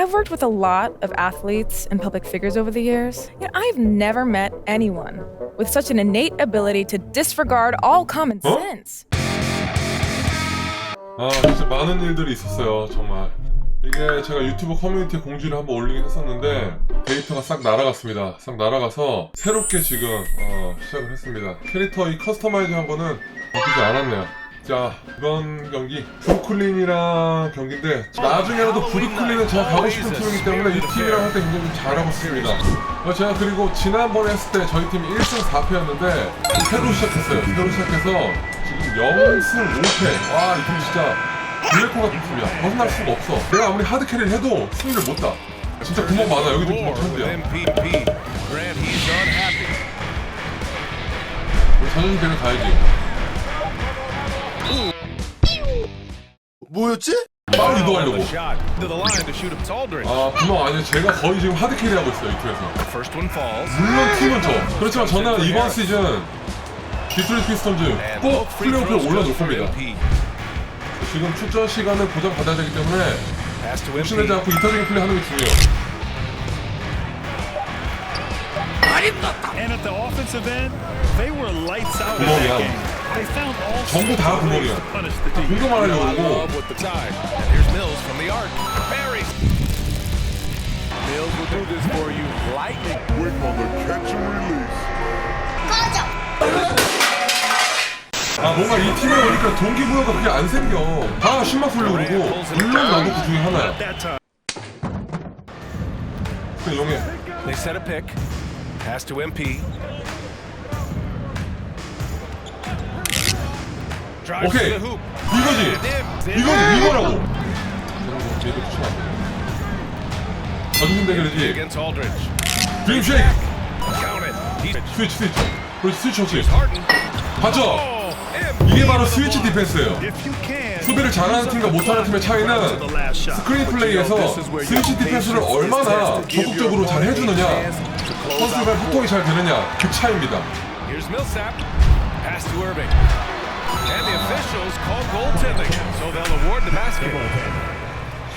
I've worked with a lot of athletes and public figures over the years, yet I've never met anyone with such an innate ability to disregard all common Huh? sense. 아 진짜 많은 일들이 있었어요 정말 이게 제가 유튜브 커뮤니티에 공지를 한번 올리긴 했었는데 데이터가 싹 날아갔습니다 싹 날아가서 새롭게 지금 어, 시작을 했습니다 캐릭터 이 커스터마이즈 한 거는 바뀌지 않았네요 자 이번 경기 브루클린이랑 경기인데 나중에라도 브루클린은 제가 가고 싶은 팀이기 때문에 이 팀이랑 할 때 굉장히 좀 잘하고 있습니다. 어, 제가 그리고 지난번에 했을 때 저희 팀이 1승 4패였는데 새로 시작했어요. 새로 시작해서 지금 0승 5패. 와이 팀 진짜 블랙홀 같은 팀이야. 벗어날 수가 없어. 내가 아무리 하드캐리를 해도 승리를 못따 진짜 구멍 많아 여기도 구멍 천대야. 우리 자존심 되면 가야지 뭐였지? Have 이동하려고. 아 구멍 아니에요 제가 거의 지금 하드 캐리 하고 있어요 이 팀에서. 물론 팀은 저 그렇지만 저는 이번 시즌 디트로이트 피스톤즈 And 꼭 플레이오프에 for 겁니다. 지금 출전 시간을 보장받아야 되기 때문에 욕심내지. 않고 이타적인 플레이 하는 게 중요해요 And at the offensive end, they were lights out in 구멍이야. that game. They found all 전부 다 sorts of ways 구멍이야. to punish the team. 공격만 하려고 그러고 Love with the tie. And here's Mills from the arc. Barry. Mills will do this for you. Lightning. 아 뭔가 이 팀에 오니까 동기부여가 그게 안 생겨 다 신막 쓰려고 그러고 물론 나도 그 중에 하나야. 그냥 용해 They set a pick. Pass to MP. 오케이. the hoop. 이거지 And 이거 이거라고. 얘도 추천 전신 대결이지. 드림 쉐이크 Count it. He's 스위치 스위치 그렇지 스위치? Oh, MP. 이게 바로 스위치 디펜스예요. 수비를 잘하는 팀과 못하는 팀의 차이는. 스크린 플레이에서 스위치 디펜스를 얼마나 적극적으로 잘 해주느냐. 선수가 소통이 잘 되느냐. 그 차이입니다 And the officials call goaltending, so they'll award the basket.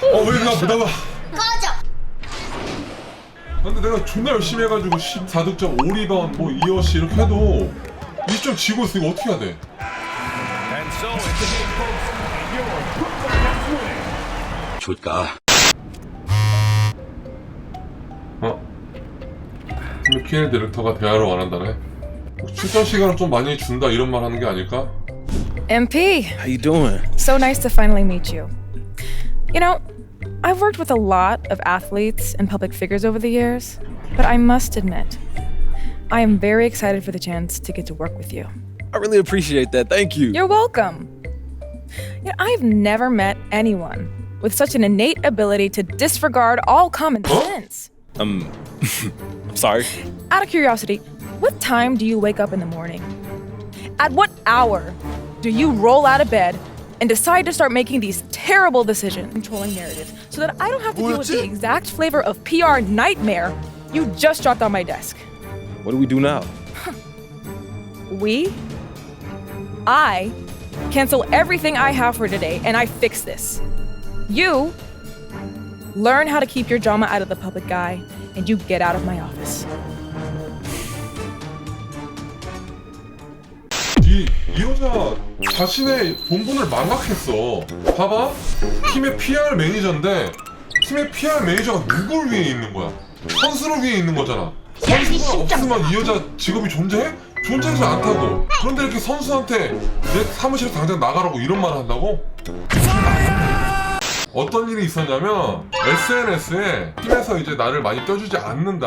어 왜 나 보다가 근데 내가 존나 열심히 해가지고 14득점 5리바운 뭐 2어시 이렇게 해도 20점 지고 있어 이거 어떻게 해야 돼 And so it's 줄까? 어? 팀의 디렉터가 대화를 원한다네 출전 시간을 좀 많이 준다 이런 말 하는 게 아닐까? MP, How you doing? so nice to finally meet you. You know, I've worked with a lot of athletes and public figures over the years, but I must admit, I am very excited for the chance to get to work with you. I really appreciate that. Thank you. You're welcome. Yet I've never met anyone with such an innate ability to disregard all common sense. Um, I'm sorry. Out of curiosity, what time do you wake up in the morning? At what hour do you roll out of bed and decide to start making these terrible decisions, controlling narratives, so that I don't have to deal with the exact flavor of PR nightmare you just dropped on my desk? What do we do now? we? I cancel everything I have for today and I fix this. You learn how to keep your drama out of the public eye and you get out of my office. 이, 이 여자 자신의 본분을 망각했어. 봐봐. 팀의 PR 매니저인데 팀의 PR 매니저가 누굴 위해 있는 거야? 선수를 위해 있는 거잖아. 선수가 없으면 이 여자 직업이 존재해? 존재하지 않다고. 그런데 이렇게 선수한테 내 사무실에서 당장 나가라고 이런 말을 한다고? 어떤 일이 있었냐면 SNS에 팀에서 이제 나를 많이 껴주지 않는다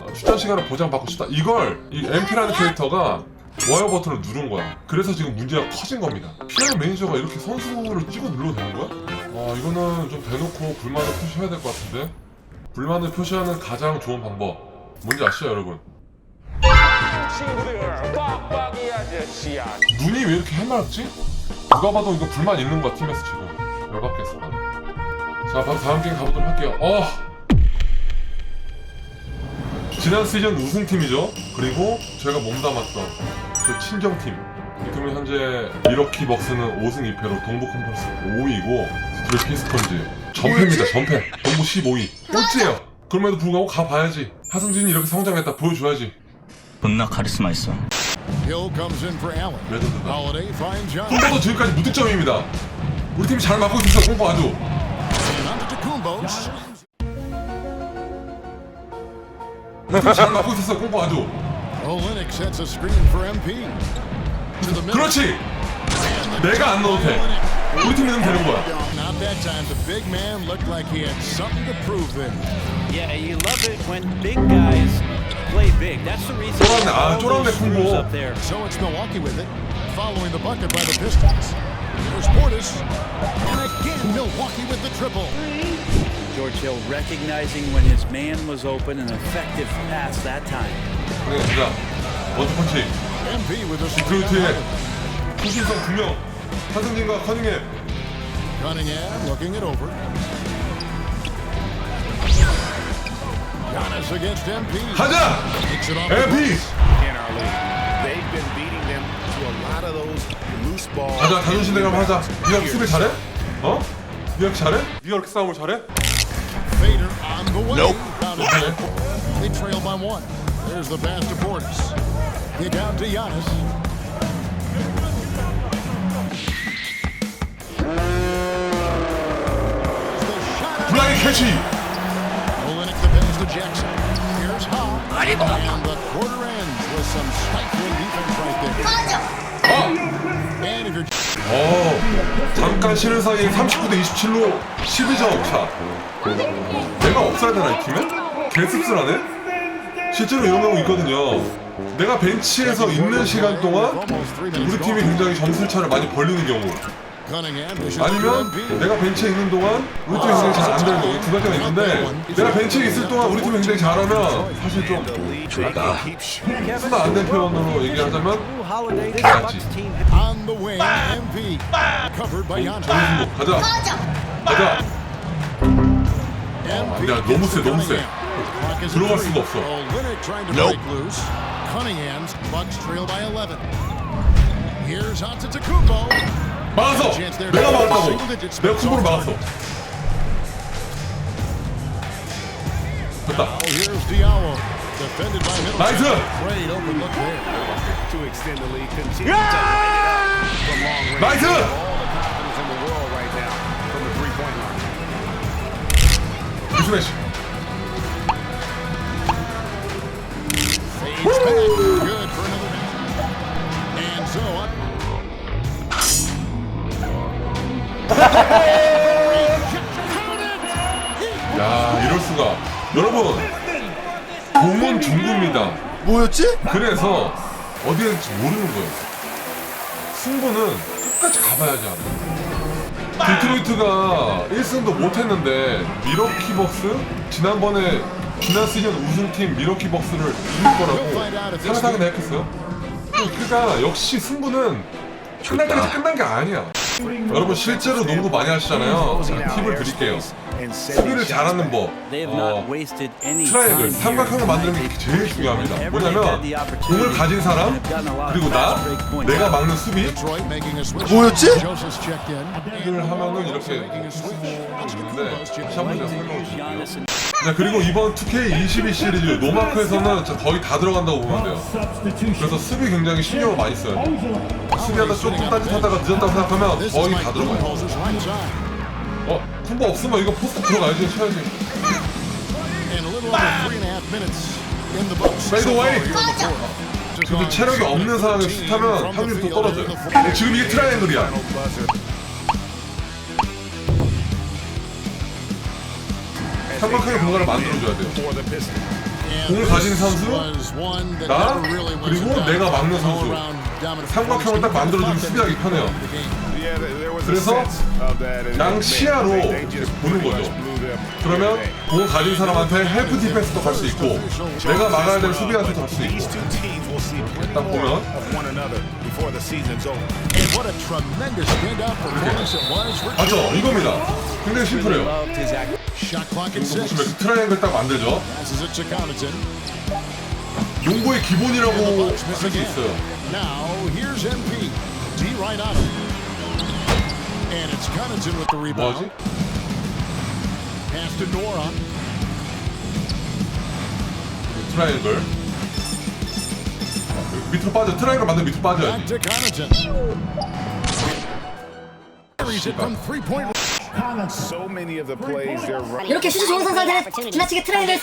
어, 출전 시간을 보장받고 싶다 이걸 이 MP라는 캐릭터가 좋아요 버튼을 누른 거야 그래서 지금 문제가 커진 겁니다 PR 매니저가 이렇게 선수를 찍어 눌러도 되는 거야? 아 이거는 좀 대놓고 불만을 표시해야 될 것 같은데 불만을 표시하는 가장 좋은 방법 뭔지 아시죠 여러분? 눈이 왜 이렇게 해맑지? 누가 봐도 이거 불만 있는 거야 팀에서 지금 열받겠어 나는. 자 바로 다음 게임 가보도록 할게요 어 지난 시즌 우승팀이죠 그리고 제가 몸담았던 그 친정팀. 이 팀은 현재 미러키 벅스는 5승 2패로 동부 컨퍼런스 5위고 디트로이트 피스톤즈 전패입니다 전패. 동부 15위. 꼴찌예요. 그럼에도 불구하고 가봐야지. 하승진이 이렇게 성장했다 보여줘야지. 존나 카리스마 있어. 레전드다. 콩보도 지금까지 무득점입니다. 우리 팀이 잘 맞고 있었어 콩보 아주. 잘 맞고 있었어 콩보 아주 Olenek sets a screen for MP. To the middle. 그렇지 내가 안 넣어도 돼 우리 팀이 넣으면 되는 거야 Not that time. The big man looked like he had something to prove there. Yeah, you love it when big guys play big. That's the reason 쫄았네. 아, all 쫄았네, those screws 콩고. up there. So it's Milwaukee with it, following the bucket by the Pistons. Here's Portis. And again, Milwaukee with the triple. George Hill recognizing when his man was open, an effective pass that time. 그래 진짜 원투펀치 그 Holiday. 후신성 두명 하승진과 커닝햄 Cunningham looking it over. Giannis against MP. 가자 Takes it off the MP glass. in our league. They've been beating them to a lot of those loose balls. 가자 자존심 대결 하자 니가 수비 잘해? 어? 니가 잘해? 니가 이렇게 싸움을 잘해? Fader on the way. Nope. They trail by one. There's the pass to Portis. Kick out to Giannis. 블라인 캐치 Olenek the pass to Jackson. Here's Ha. And the quarter ends with some stifling defense right there. 어! And if you're 어 잠깐 쉬는 사이에 39대 27로 12점 차 내가 없어야 되나 이 팀에? 개씁쓸하네? 실제로 이런 경우 있거든요. 내가 벤치에서 있는 시간 동안 우리 팀이. 굉장히 점수 차를 많이 벌리는 경우. 아니면. 내가 벤치에 있는 동안 우리 팀이 굉장히 잘안 되는 경우 두 가지가 있는데 내가 벤치에 있을 동안 우리 팀이 굉장히 잘하면 사실 좀 좋다 쓰면 안된 표현으로 얘기하자면 by Giannis. 정신고 가자. 가자. 야, 너무 세, 너무 세. Clock is at 들어갈 three. 수가 없어. Olynyk trying to break loose. Cunningham's Bucks trail by 11. Here's Antetokounmpo. 막았어 내가 막았다고 내가 쿵보로 막았어 됐다 Oh, here's Diallo. Defended by Middleton. 나이스 Great open look there. to extend 야 이럴 수가. 여러분 공은 중구입니다. 뭐였지? 그래서 어디에 있는지 모르는 거예요. 승부는 끝까지 가봐야지 알아 디트로이트가 1승도 못했는데 미러키 벅스? 지난번에 지난 시즌 우승팀 미러키 벅스를 이길 거라고 상상이나 했겠어요? 그러니까 역시 승부는 끝날 때까지 끝난 게 아니야. 여러분 실제로 농구 많이 하시잖아요. 자, 팁을 드릴게요. 수비를 잘하는 법 어, 트라이앵글 삼각형을 만드는 게 제일 중요합니다. 뭐냐면 공을 가진 사람 그리고 나 내가 막는 수비. 뭐였지? 이걸 하면은 이렇게. 하는데 다시 한번 설명을 드릴게요 자 그리고 이번 2K22 시리즈 노마크에서는 거의 다 들어간다고 보면 돼요 그래서 수비 굉장히 신경을 많이 써요 수비하다 조금 딴짓하다가 늦었다고 생각하면 거의 다 들어가요. 어? 콤보 없으면 이거 포스트 들어가야지 쳐야지 fourth. 근데 체력이 없는 상황에 슛하면 확률이 또 떨어져요 근데 지금 이게 트라이앵글이야 삼각형의 공간을 만들어줘야 돼요 공을 가진 선수, 나, 그리고 내가 막는 선수. 삼각형을 딱 만들어주면 수비하기 편해요 그래서 sense of that. and 양 man, 시야로 they- they just 보는 거죠. 그러면. 공을 가진 사람한테 헬프 디펜스도 갈 수 있고 내가 막아야 될 수비한테도 할수 These 있고 딱 보면 for 맞죠? 이겁니다 굉장히 심플해요 이거. 보시면 트라이앵글 딱 만들죠. 농구의 기본이라고 할 수. 있어요 And it's Connaughton with the rebound. 뭐하지? pass to Nora. 트라이앵글 자, 여기 밑으로 빠져 트라이앵글 만들 밑으로 빠져 Back to Connaughton. Carries it from three-point So many of the plays they're running. 이렇게 슛이 좋은 선수한테는 지나치게 트라이를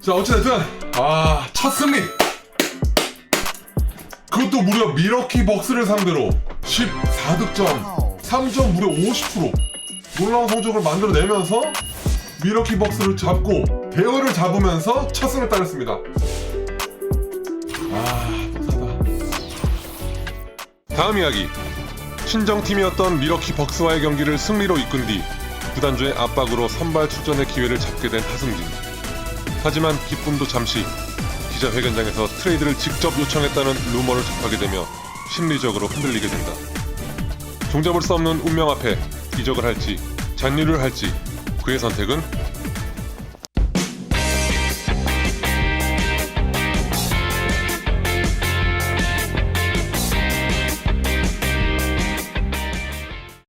자 어찌됐든 아첫 승리 그것도 무려 미러키 벅스를 상대로 14득점 3점 무려 50% 놀라운 성적을 만들어내면서 미러키 벅스를 잡고 대열을 잡으면서 첫 승을 따냈습니다. 아 독하다. 다음 이야기. 친정팀이었던 미러키 벅스와의 경기를 승리로 이끈 뒤 구단주의 압박으로 선발 출전의 기회를 잡게 된 하승진. 하지만 기쁨도 잠시 기자회견장에서 트레이드를 직접 요청했다는 루머를 접하게 되며 심리적으로 흔들리게 된다. 종잡을 수 없는 운명 앞에 이적을 할지 잔류를 할지 그의 선택은